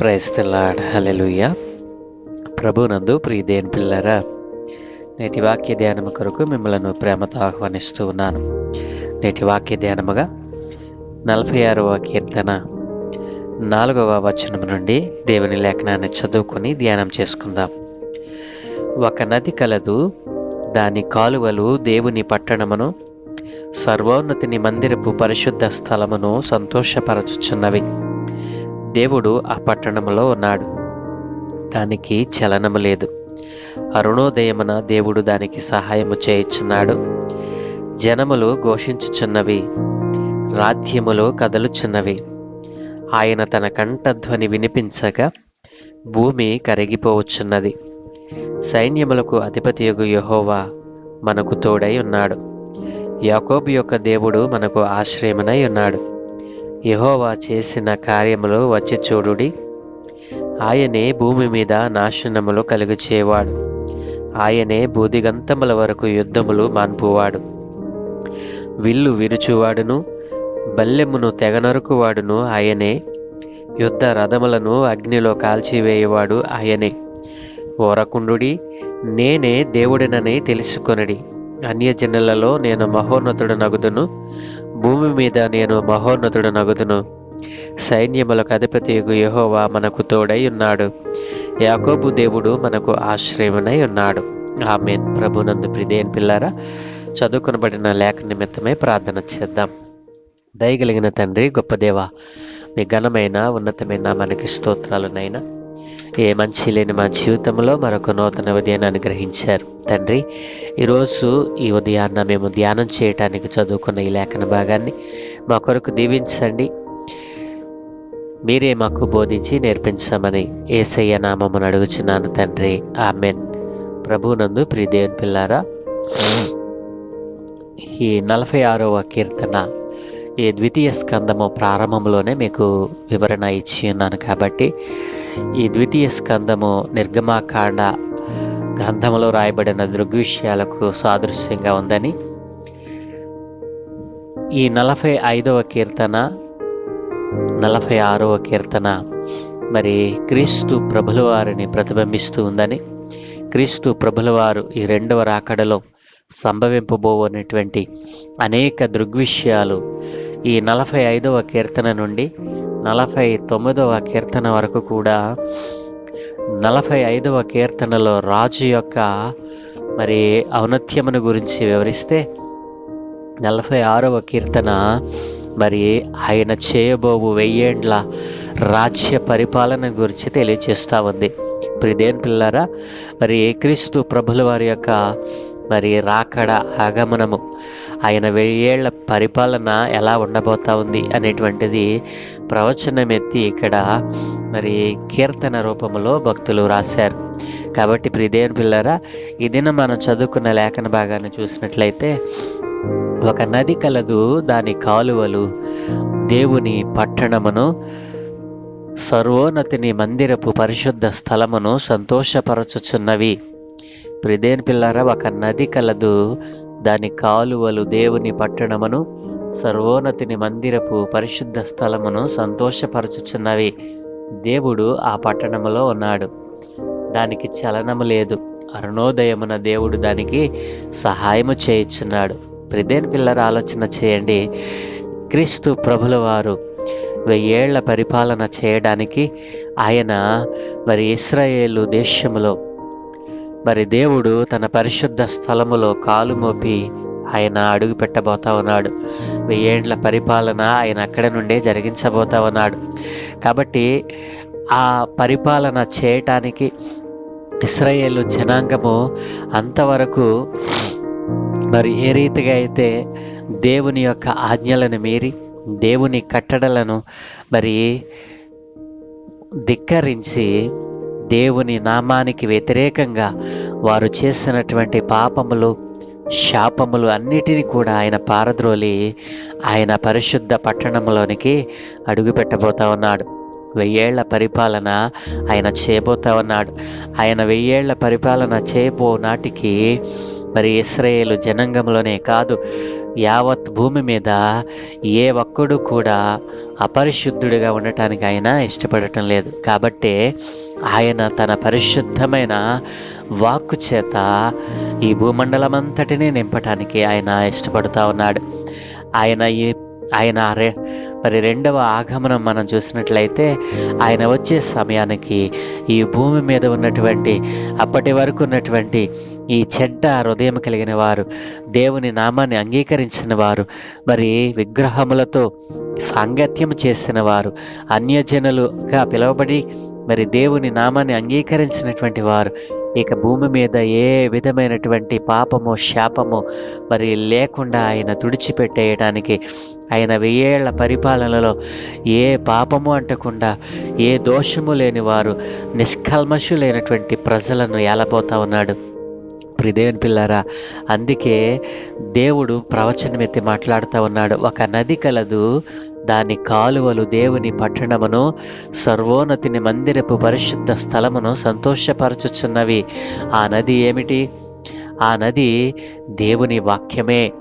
Praise the Lord hallelujah ప్రభునందు ప్రియదేని పిల్లరా నేటి వాక్య ధ్యానము కొరకు మిమ్మలను ప్రేమతో ఆహ్వానిస్తూ ఉన్నాను. నేటి వాక్య ధ్యానముగా నలభై ఆరవ కీర్తన నాలుగవ వచనం నుండి దేవుని లేఖనాన్ని చదువుకొని ధ్యానం చేసుకుందాం. ఒక నది కలదు దాని కాలువలు దేవుని పట్టణమును సర్వోన్నతిని మందిరపు పరిశుద్ధ స్థలమును సంతోషపరచుచున్నవి. దేవుడు ఆ పట్టణంలో ఉన్నాడు. దానికి చలనము లేదు. అరుణోదయమున దేవుడు దానికి సహాయము చేయుచున్నాడు. జనములు ఘోషించుచున్నవి రాధ్యములు కదలుచున్నవి. ఆయన తన కంఠధ్వని వినిపించగా భూమి కరిగిపోవచ్చున్నది సైన్యములకు అధిపతియగు యహోవా మనకు తోడై ఉన్నాడు. యాకోబు యొక్క దేవుడు మనకు ఆశ్రయమునై ఉన్నాడు. యహోవా చేసిన కార్యములు వచ్చి చూడుడి ఆయనే భూమి మీద నాశనములు కలుగుచేవాడు. ఆయనే బూదిగంతముల వరకు యుద్ధములు మాన్పువాడు. విల్లు విరుచువాడును బల్లెమును తెగనరుకువాడును ఆయనే. యుద్ధ రథములను అగ్నిలో కాల్చివేయవాడు ఆయనే. ఓరకుండుడి నేనే దేవుడినని తెలుసుకొనడి. అన్యజనులలో నేను మహోన్నతుడు నగుదును భూమి మీద నేను మహోన్నతుడు నగుదును. సైన్యములకు అధిపతి యహోవా మనకు తోడై ఉన్నాడు. యాకోబు దేవుడు మనకు ఆశ్రయమునై ఉన్నాడు. ఆమె ప్రభునందు ప్రిదేన్ పిల్లారా చదువుకునబడిన లేఖ నిమిత్తమే ప్రార్థన చేద్దాం. దయగలిగిన తండ్రి గొప్ప దేవ మీ ఘనమైన ఉన్నతమైన మనకి స్తోత్రాలునైనా ఏ మంచి లేని మా జీవితంలో మరొక నూతన ఉదయాన్ని అనుగ్రహించారు తండ్రి ఈరోజు ఈ ఉదయాన్న మేము ధ్యానం చేయటానికి చదువుకున్న ఈ లేఖన భాగాన్ని మా కొరకు దీవించండి. మీరే మాకు బోధించి నేర్పించమని ఏసయ్య నామమును అడుగుచున్నాను తండ్రి. ఆమెన్. ప్రభునందు ప్రియదేవన్ పిల్లారా ఈ నలభై ఆరవ కీర్తన ఈ ద్వితీయ స్కందము ప్రారంభంలోనే మీకు వివరణ ఇచ్చి ఉన్నాను కాబట్టి ఈ ద్వితీయ స్కందము నిర్గమాకాండ గ్రంథంలో రాయబడిన దృగ్విషయాలకు సాదృశ్యంగా ఉందని. ఈ నలభై ఐదవ కీర్తన నలభై ఆరవ కీర్తన మరి క్రీస్తు ప్రభులవారిని ప్రతిబింబిస్తూ ఉందని. క్రీస్తు ప్రభులవారు ఈ రెండవ రాకడలో సంభవింపబోనటువంటి అనేక దృగ్విషయాలు ఈ నలభై ఐదవ కీర్తన నుండి నలభై తొమ్మిదవ కీర్తన వరకు కూడా నలభై ఐదవ కీర్తనలో రాజు యొక్క మరి ఔన్నత్యమును గురించి వివరిస్తే నలభై ఆరవ కీర్తన మరి ఆయన చేయబోవు వెయ్యేండ్ల రాజ్య పరిపాలన గురించి తెలియచేస్తూ ఉంది. ప్రిదేన్ పిల్లరా మరి క్రీస్తు ప్రభుల వారి యొక్క మరి రాకడ ఆగమనము ఆయన వెయ్యేళ్ళ పరిపాలన ఎలా ఉండబోతా ఉంది అనేటువంటిది ప్రవచనం ఎత్తి ఇక్కడ మరి కీర్తన రూపంలో భక్తులు రాశారు. కాబట్టి ప్రిదేన్ పిల్లరా ఇదిన మనం చదువుకున్న లేఖన భాగాన్ని చూసినట్లయితే ఒక నది కలదు దాని కాలువలు దేవుని పట్టణమును సర్వోన్నతిని మందిరపు పరిశుద్ధ స్థలమును సంతోషపరచుచున్నవి. ప్రిదేన్ పిల్లారా ఒక నది కలదు దాని కాలువలు దేవుని పట్టణమును సర్వోన్నతిని మందిరపు పరిశుద్ధ స్థలమును సంతోషపరచుచున్నవి. దేవుడు ఆ పట్టణములో ఉన్నాడు. దానికి చలనము లేదు. అరుణోదయమున దేవుడు దానికి సహాయము చేయుచున్నాడు. ప్రిదేన్ పిల్లర ఆలోచన చేయండి. క్రీస్తు ప్రభుల వారు వెయ్యేళ్ళ పరిపాలన చేయడానికి ఆయన మరి ఇస్రాయేలు దేశములో మరి దేవుడు తన పరిశుద్ధ స్థలములో కాలు మోపి ఆయన అడుగు పెట్టబోతా ఉన్నాడు. వెయ్యేండ్ల పరిపాలన ఆయన అక్కడ నుండే జరిగించబోతా ఉన్నాడు. కాబట్టి ఆ పరిపాలన చేయటానికి ఇస్రాయేల్ జనాంగము అంతవరకు మరి ఏ రీతిగా అయితే దేవుని యొక్క ఆజ్ఞలను మీరి దేవుని కట్టడలను మరి ధిక్కరించి దేవుని నామానికి వ్యతిరేకంగా వారు చేసినటువంటి పాపములు శాపములు అన్నిటినీ కూడా ఆయన పారద్రోలి ఆయన పరిశుద్ధ పట్టణంలోనికి అడుగుపెట్టబోతా ఉన్నాడు. వెయ్యేళ్ళ పరిపాలన ఆయన చేయబోతా ఉన్నాడు. ఆయన వెయ్యేళ్ళ పరిపాలన చేయబో నాటికి మరి ఇస్రాయేలు జనాంగంలోనే కాదు యావత్ భూమి మీద ఏ ఒక్కడు కూడా అపరిశుద్ధుడిగా ఉండటానికి ఆయన ఇష్టపడటం లేదు. కాబట్టే ఆయన తన పరిశుద్ధమైన వాక్కు చేత ఈ భూమండలం నింపటానికి ఆయన ఇష్టపడుతూ ఉన్నాడు. ఆయన ఈ ఆయన రే మరి రెండవ ఆగమనం మనం చూసినట్లయితే ఆయన వచ్చే సమయానికి ఈ భూమి మీద ఉన్నటువంటి అప్పటి వరకు ఉన్నటువంటి ఈ చెడ్డ హృదయం కలిగిన వారు దేవుని నామాన్ని అంగీకరించిన వారు మరి విగ్రహములతో సాంగత్యం చేసిన వారు అన్యజనులుగా పిలువబడి మరి దేవుని నామాన్ని అంగీకరించినటువంటి వారు ఇక భూమి మీద ఏ విధమైనటువంటి పాపము శాపము మరి లేకుండా ఆయన తుడిచిపెట్టేయడానికి ఆయన వెయ్యేళ్ళ పరిపాలనలో ఏ పాపము అంటకుండా ఏ దోషము లేని వారు నిష్కల్మషులైనటువంటి ప్రజలను ఏలబోతా ఉన్నాడు. ప్రిదేవుని పిల్లారా అందుకే దేవుడు ప్రవచనం ఎత్తి మాట్లాడుతూ ఉన్నాడు. ఒక నది కలదు దాని కాలువలు దేవుని పట్టణమును సర్వోన్నతిని మందిరపు పరిశుద్ధ స్థలమును సంతోషపరచుచున్నవి. ఆ నది ఏమిటి? ఆ నది దేవుని వాక్యమే.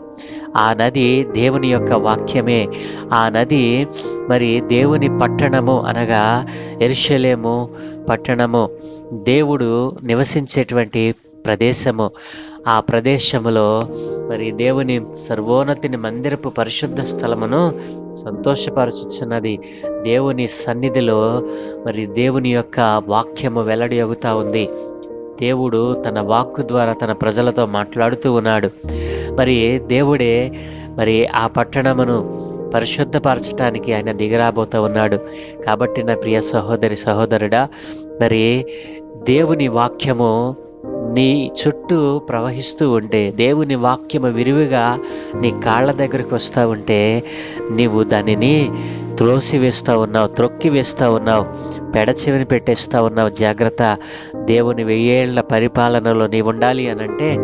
ఆ నది దేవుని యొక్క వాక్యమే. ఆ నది మరి దేవుని పట్టణము అనగా ఎరుషలేము పట్టణము. దేవుడు నివసించేటువంటి ప్రదేశము. ఆ ప్రదేశములో మరి దేవుని సర్వోన్నతిని మందిరపు పరిశుద్ధ స్థలమును సంతోషపరచుచున్నది. దేవుని సన్నిధిలో మరి దేవుని యొక్క వాక్యము వెల్లడియగుతా ఉంది. దేవుడు తన వాక్కు ద్వారా తన ప్రజలతో మాట్లాడుతూ ఉన్నాడు. మరి దేవుడే మరి ఆ పట్టణమును పరిశుద్ధపరచటానికి ఆయన దిగరాబోతూ ఉన్నాడు. కాబట్టి నా ప్రియ సహోదరి సహోదరుడా మరి దేవుని వాక్యము నీ చుట్టూ ప్రవహిస్తూ ఉంటే దేవుని వాక్యము విరివిగా నీ కాళ్ళ దగ్గరికి వస్తూ ఉంటే నీవు దానిని త్రోసి వేస్తూ ఉన్నావు త్రొక్కి వేస్తూ ఉన్నావు పెడచెవిని పెట్టేస్తూ ఉన్నావు. జాగ్రత్త. దేవుని వెయ్యేళ్ళ పరిపాలనలో నీవు ఉండాలి అని అంటే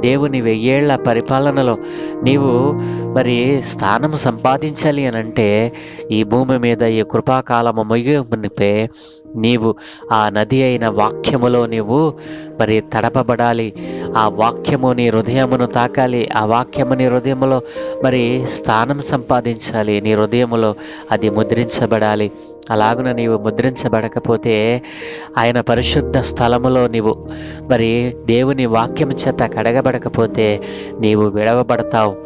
దేవుని వెయ్యేళ్ళ పరిపాలనలో నీవు మరి స్థానం సంపాదించాలి అని అంటే ఈ భూమి మీద ఈ కృపాకాలము ముగిపే నీవు ఆ నది అయిన వాక్యములో నీవు మరి తడపబడాలి. ఆ వాక్యము నీ హృదయమును తాకాలి. ఆ వాక్యము నీ హృదయములో మరి స్థానం సంపాదించాలి. నీ హృదయములో అది ముద్రించబడాలి. అలాగున నీవు ముద్రించబడకపోతే ఆయన పరిశుద్ధ స్థలములో నీవు మరి దేవుని వాక్యం చేత కడగబడకపోతే నీవు విడవబడతావు.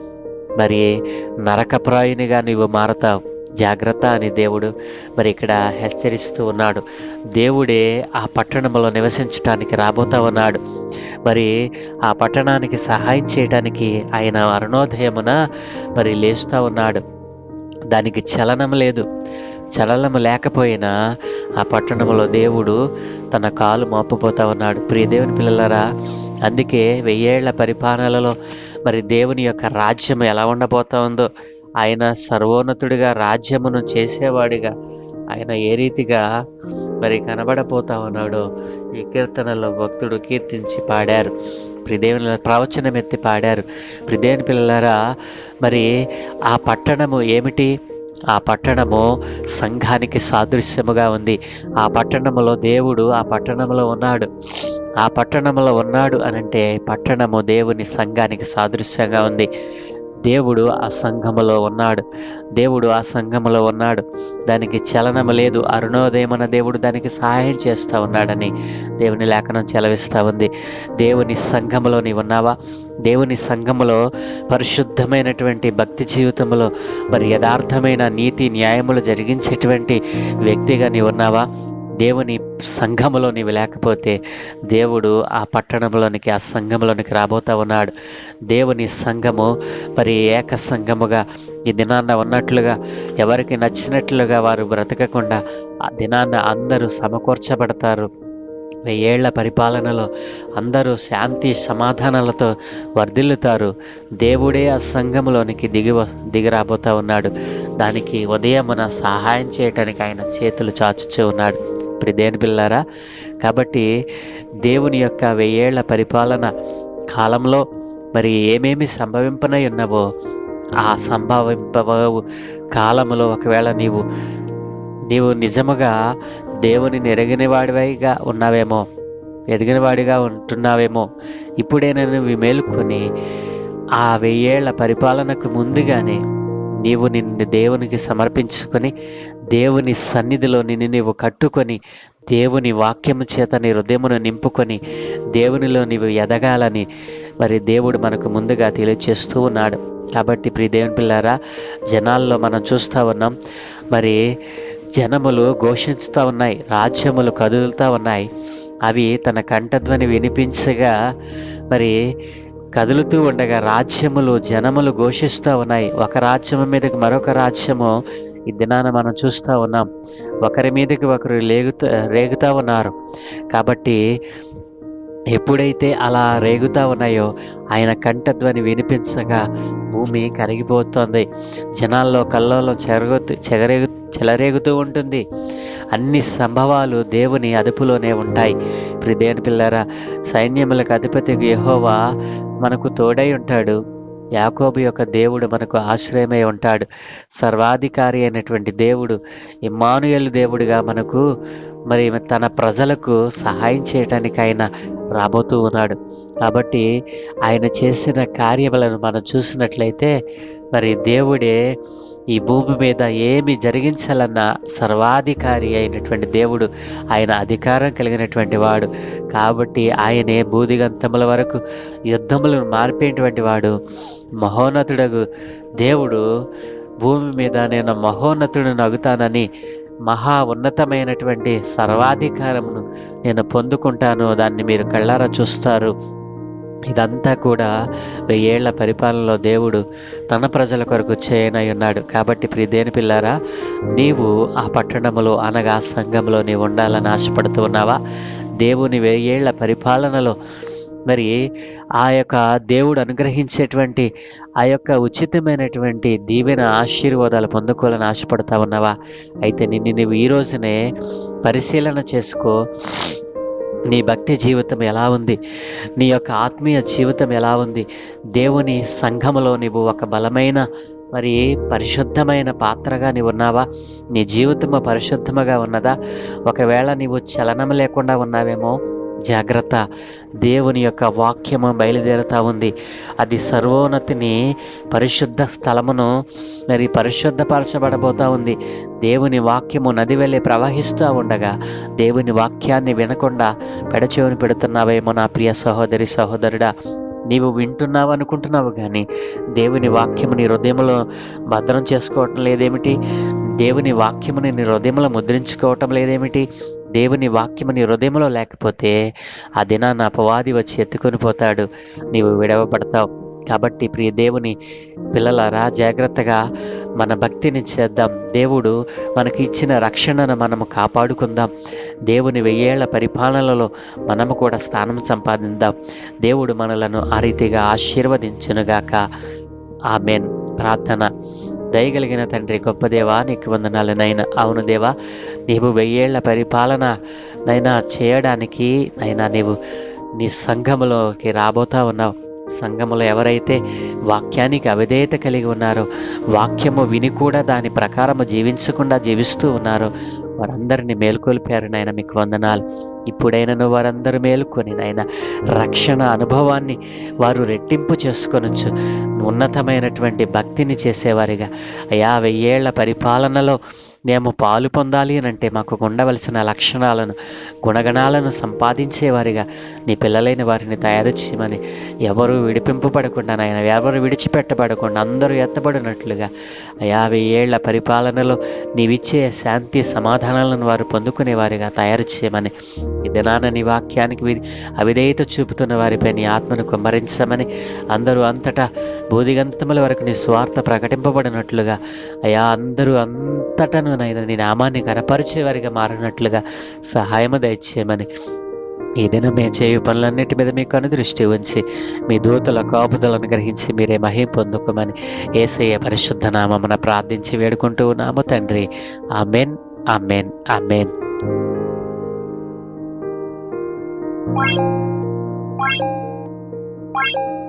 మరి నరకప్రాయునిగా నీవు మారతావు. జాగ్రత్త అని దేవుడు మరి ఇక్కడ హెచ్చరిస్తూ ఉన్నాడు. దేవుడే ఆ పట్టణంలో నివసించటానికి రాబోతా ఉన్నాడు. మరి ఆ పట్టణానికి సహాయం చేయటానికి ఆయన అరుణోదయమున మరి లేస్తూ ఉన్నాడు. దానికి చలనం లేదు. చలనము లేకపోయినా ఆ పట్టణంలో దేవుడు తన కాలు మోపపోతా ఉన్నాడు. ప్రియ దేవుని పిల్లలరా అందుకే వెయ్యేళ్ళ పరిపాలనలో మరి దేవుని యొక్క రాజ్యం ఎలా ఉండబోతా ఉందో ఆయన సర్వోన్నతుడిగా రాజ్యమును చేసేవాడిగా ఆయన ఏ రీతిగా మరి కనబడపోతా ఉన్నాడో ఈ కీర్తనలో భక్తుడు కీర్తించి పాడారు. ప్రిదేవుని ప్రవచనం ఎత్తి పాడారు. ప్రిదేవుని పిల్లలారా మరి ఆ పట్టణము ఏమిటి? ఆ పట్టణము సంఘానికి సాదృశ్యముగా ఉంది. ఆ పట్టణములో దేవుడు ఆ పట్టణంలో ఉన్నాడు. ఆ పట్టణంలో ఉన్నాడు అనంటే పట్టణము దేవుని సంఘానికి సాదృశ్యంగా ఉంది. దేవుడు ఆ సంఘములో ఉన్నాడు. దేవుడు ఆ సంఘములో ఉన్నాడు. దానికి చలనము లేదు. అరుణోదయమన దేవుడు దానికి సహాయం చేస్తూ ఉన్నాడని దేవుని లేఖనం చెలవిస్తూ ఉంది. దేవుని సంఘములో నీవు ఉన్నావా? దేవుని సంఘములో పరిశుద్ధమైనటువంటి భక్తి జీవితంలో మరి యథార్థమైన నీతి న్యాయములు జరిగించేటువంటి వ్యక్తిగా నీవు ఉన్నావా? దేవుని సంఘములో నీవు లేకపోతే దేవుడు ఆ పట్టణంలోనికి ఆ సంఘంలోనికి రాబోతా ఉన్నాడు. దేవుని సంఘము మరి ఏక సంఘముగా ఈ దినాన్న ఉన్నట్లుగా ఎవరికి నచ్చినట్లుగా వారు బ్రతకకుండా ఆ దినాన్న అందరూ సమకూర్చబడతారు. వెయ్యేళ్ళ పరిపాలనలో అందరూ శాంతి సమాధానాలతో వర్ధిల్లుతారు. దేవుడే ఆ సంఘములోనికి దిగి దిగిరాబోతా ఉన్నాడు. దానికి ఉదయమున సహాయం చేయటానికి ఆయన చేతులు చాచుచూ ఉన్నాడు. ఇప్పుడు దేని పిల్లారా కాబట్టి దేవుని యొక్క వెయ్యేళ్ళ పరిపాలన కాలంలో మరి ఏమేమి సంభవింపనై ఉన్నవో ఆ సంభవింపవు కాలంలో ఒకవేళ నీవు నీవు నిజముగా దేవుని నెరగిన వాడివైగా ఉన్నావేమో ఎదిగిన వాడిగా ఉంటున్నావేమో ఇప్పుడే నేను మేలుకొని ఆ వెయ్యేళ్ళ పరిపాలనకు ముందుగానే నీవు నిన్ను దేవునికి సమర్పించుకొని దేవుని సన్నిధిలో నిన్ను నీవు కట్టుకొని దేవుని వాక్యము చేత నీ హృదయమును నింపుకొని దేవునిలో నీవు ఎదగాలని మరి దేవుడు మనకు ముందుగా తెలియచేస్తూ ఉన్నాడు. కాబట్టి ప్రియ దేవుని పిల్లారా జనాల్లో మనం చూస్తూ ఉన్నాం మరి జనములు ఘోషించుతూ ఉన్నాయి రాజ్యములు కదులుతూ ఉన్నాయి. అవి తన కంఠధ్వని వినిపించగా మరి కదులుతూ ఉండగా రాజ్యములు జనములు ఘోషిస్తూ ఉన్నాయి. ఒక రాజ్యము మీదకి మరొక రాజ్యము ఈ దినాన మనం చూస్తూ ఉన్నాం. ఒకరి మీదకి ఒకరు లేగుతూ రేగుతూ ఉన్నారు. కాబట్టి ఎప్పుడైతే అలా రేగుతూ ఉన్నాయో ఆయన కంఠధ్వని వినిపించగా భూమి కరిగిపోతుంది. జనాల్లో కళ్ళలో చెరగొత్తు చెగరేగు చెలరేగుతూ ఉంటుంది. అన్ని సంభవాలు దేవుని అదుపులోనే ఉంటాయి. ఇప్పుడు దేని పిల్లరా సైన్యములకు అధిపతి యహోవా మనకు తోడై ఉంటాడు. యాకోబు యొక్క దేవుడు మనకు ఆశ్రయమై ఉంటాడు. సర్వాధికారి అయినటువంటి దేవుడు ఇమ్మానుయేలు దేవుడిగా మనకు మరి తన ప్రజలకు సహాయం చేయటానికి ఆయన రాబోతూ ఉన్నాడు. కాబట్టి ఆయన చేసిన కార్యములను మనం చూసినట్లయితే మరి దేవుడే ఈ భూమి మీద ఏమి జరిగించాలన్న సర్వాధికారి అయినటువంటి దేవుడు ఆయన అధికారం కలిగినటువంటి వాడు. కాబట్టి ఆయనే బూదిగంతముల వరకు యుద్ధములను మార్పేటువంటి వాడు మహోన్నతుడగు దేవుడు. భూమి మీద నేను మహోన్నతుడు నగుతానని మహా ఉన్నతమైనటువంటి సర్వాధికారమును నేను పొందుకుంటాను. దాన్ని మీరు కళ్ళారా చూస్తారు. ఇదంతా కూడా వెయ్యేళ్ళ పరిపాలనలో దేవుడు తన ప్రజల కొరకు చేయనై ఉన్నాడు. కాబట్టి ప్రియదేని పిల్లారా నీవు ఆ పట్టణములో అనగా సంఘంలో నీవు ఉండాలని ఆశపడుతూ ఉన్నావా? దేవుని వెయ్యేళ్ళ పరిపాలనలో మరి ఆ యొక్క దేవుడు అనుగ్రహించేటువంటి ఆ యొక్క ఉచితమైనటువంటి దీవెన ఆశీర్వాదాలు పొందుకోవాలని ఆశపడతా ఉన్నావా? అయితే నిన్ను నీవు ఈ రోజునే పరిశీలన చేసుకో. నీ భక్తి జీవితం ఎలా ఉంది? నీ యొక్క ఆత్మీయ జీవితం ఎలా ఉంది? దేవుని సంఘములో నీవు ఒక బలమైన మరి పరిశుద్ధమైన పాత్రగా నీవు ఉన్నావా? నీ జీవితము పరిశుద్ధముగా ఉన్నదా? ఒకవేళ నీవు చలనం లేకుండా ఉన్నావేమో జాగ్రత్త. దేవుని యొక్క వాక్యము బయలుదేరుతూ ఉంది. అది సర్వోన్నతిని పరిశుద్ధ స్థలమును మరి పరిశుద్ధపరచబడబోతా ఉంది. దేవుని వాక్యము నది వెళ్ళి ప్రవహిస్తూ ఉండగా దేవుని వాక్యాన్ని వినకుండా పెడచెవిని పెడుతున్నావేమో నా ప్రియ సహోదరి సహోదరుడా. నీవు వింటున్నావు అనుకుంటున్నావు కానీ దేవుని వాక్యము నీ హృదయంలో భద్రం చేసుకోవటం లేదేమిటి? దేవుని వాక్యముని నీ హృదయంలో ముద్రించుకోవటం లేదేమిటి? దేవుని వాక్యము నీ హృదయంలో లేకపోతే ఆ దినాన్ని అపవాది వచ్చి ఎత్తుకొని పోతాడు. నీవు విడవబడతావు. కాబట్టి ప్రియ దేవుని పిల్లలారా జాగ్రత్తగా మన భక్తిని చేద్దాం. దేవుడు మనకి ఇచ్చిన రక్షణను మనము కాపాడుకుందాం. దేవుని వెయ్యేళ్ళ పరిపాలనలో మనము కూడా స్థానం సంపాదిద్దాం. దేవుడు మనలను ఆ రీతిగా ఆశీర్వదించునుగాక. ఆమెన్. ప్రార్థన. దయగలిగిన తండ్రి గొప్ప దేవా నీకు వందనాలు నైనా అవును దేవా నీవు వెయ్యేళ్ళ పరిపాలన నైనా చేయడానికి నైనా నీవు నీ సంఘములోకి రాబోతా ఉన్నావు. సంఘములో ఎవరైతే వాక్యానికి అవిధేయత కలిగి ఉన్నారో వాక్యము విని కూడా దాని ప్రకారము జీవించకుండా జీవిస్తూ ఉన్నారో వారందరినీ మేల్కొల్పారు నాయన మీకు వందనాలు. ఇప్పుడైనను వారందరూ మేలుకొని నాయన రక్షణ అనుభవాన్ని వారు రెట్టింపు చేసుకొనొచ్చు ఉన్నతమైనటువంటి భక్తిని చేసేవారిగా. అయా వెయ్యేళ్ళ పరిపాలనలో మేము పాలు పొందాలి అని అంటే మాకు ఉండవలసిన లక్షణాలను గుణగణాలను సంపాదించేవారిగా నీ పిల్లలైన వారిని తయారు చేయమని ఎవరు విడిపింపబడకుండా నాయన ఎవరు విడిచిపెట్టబడకుండా అందరూ ఎత్తబడినట్లుగా యాభై ఏళ్ళ పరిపాలనలో నీవిచ్చే శాంతి సమాధానాలను వారు పొందుకునేవారిగా తయారు చేయమని ఈ దినాన నీ వాక్యానికి అవిధేయత చూపుతున్న వారిపై నీ ఆత్మను కుమ్మరించమని అందరూ అంతటా బోధిగంతముల వరకు నీ స్వార్థ ప్రకటింపబడినట్లుగా అయా అందరూ అంతటను నైనా నీ నామాన్ని కనపరిచేవారిగా మారినట్లుగా సహాయము దయచేయమని ఏదైనా మేము చేయు పనులన్నిటి మీద మీకు అనుదృష్టి ఉంచి మీ దూతల కాపుదలను గ్రహించి మీరే మహిం పొందుకోమని ఏసయ్య పరిశుద్ధ నామమున ప్రార్థించి వేడుకుంటూ ఉన్నాము తండ్రి ఆమెన్ ఆమెన్ ఆమెన్ Thank.